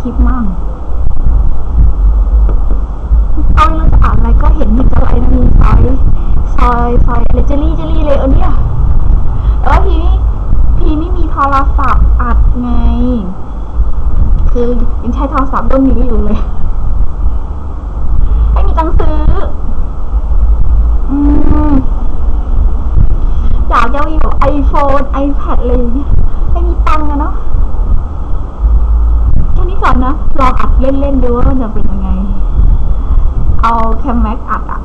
คลิปมั่งตอนเราจะอ่านอะไรก็เห็นมีอะไรมีซอยซอยซอยเลเจอรี่เจอรี่เลยเออเนี่ยแต่ว่าทีนี้พีไม่มีโทรศัพท์อัดไง คือยังใช้โทรศัพท์รุ่นนี้อยู่เลยไม่มีตังซื้ออยากจะมีแบบไอโฟนไอแพดอะยเงี้ยไม่มีตังค์อะเนาะ อนนะลองอัดเล่นๆดูว่ามันจะเป็นยังไง เอาแคมแม็กอัดอะ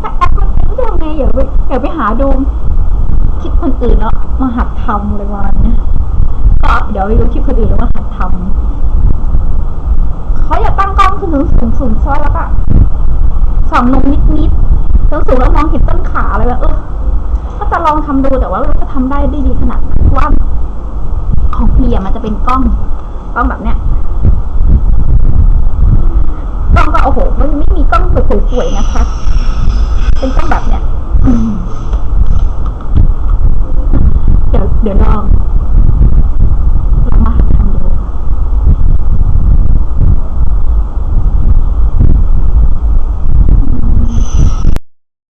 แต่แอปมันเป็นยังไงอย่าไปอย่าไปหาดูคลิปคนอื่นแล้วมาหัดทำเลยวันนี้ยก็เดี๋ยวไปดูคลิปคนอื่นแล้วมาหัดทำเขาอยากตั้งกล้องขึ้นสูงสูงสูงซอยแล้วก็ส่องลงนิดนิดสูงสูงแล้วมองเห็นต้นขาอะไรแบบเออก็จะลองทำดูแต่ว่าเราจะทำได้ได้ดีขนาดว่า ของพี่อะมันจะเป็นกล้องกล้องแบบเนี้ยกล้องก็โอ้โห มันไม่มีกล้องสวยๆนะคะ เป็นกล้องแบบเนี้ยเดี๋ยวเดี๋ยวลอง